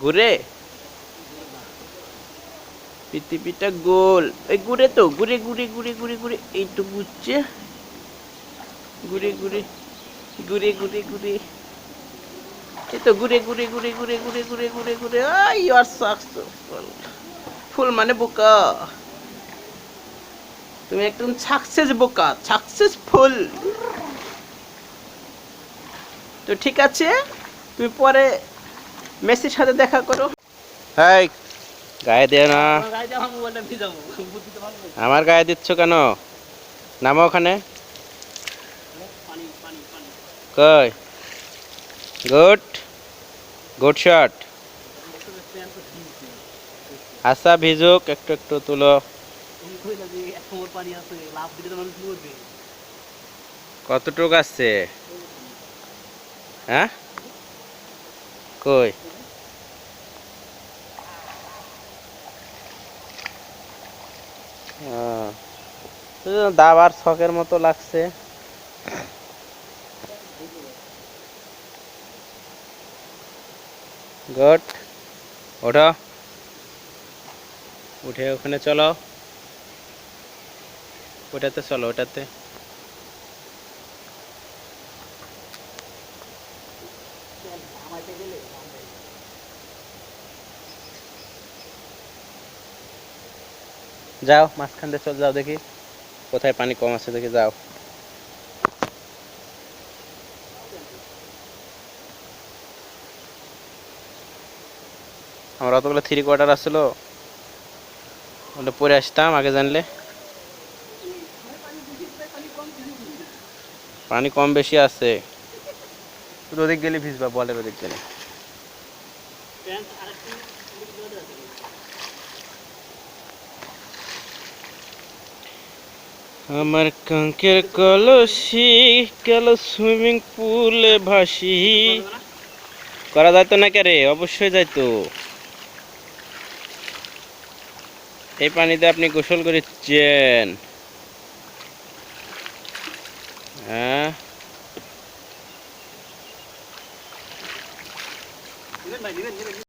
ঘুরে পৃথিবীটা গোল এই ঘুরে তো ঘুরে ঘুরে ঘুরে ঘুরে ঘুরে এই তো ঘুরছে ঘুরে ঘুরে ঘুরে ঘুরে ঘুরে এই তো ঘুরে ঘুরে ঘুরে ঘুরে ঘুরে ঘুরে ঘুরে ঘুরে আর সাকসেসফুল ফুল মানে বোকা তুমি একদম সাকসেস বোকা সাকসেসফুল তো ঠিক আছে তুমি পরে মেসির সাথে দেখা করো। হাই গায়ে দে না। আমার গায়ে দিচ্ছ কেন? নামো ওখানে। কই? গুড। Good shot. আশা ভিজুক একটু একটু তুলো। কতটুক আসছে? হ্যাঁ? কই? দাবার ছকের মতো লাগছে। গুড ওঠো। উঠে ওখানে চলো। ওটাতে চলো ওটাতে। যাও, মাঝখান দিয়ে চল, যাও দেখি। কোথায় পানি কম আছে দেখি, যাও। আমার অতগুলো থ্রি কোয়ার্টার আসলো ওটা পরে আসতাম, আগে জানলে। পানি কম বেশি আছে। ওদিক গেলে ভিজবা, বলের ওদিক গেলে। আমার কাঙ্কের কলসি গেল সুইমিং পুলে ভাসি। করা যাইতো না কে রে? অবশ্যই যাইতো এই পানিতে আপনি গোসল করেছেন। হ্যাঁ? 你的你的你的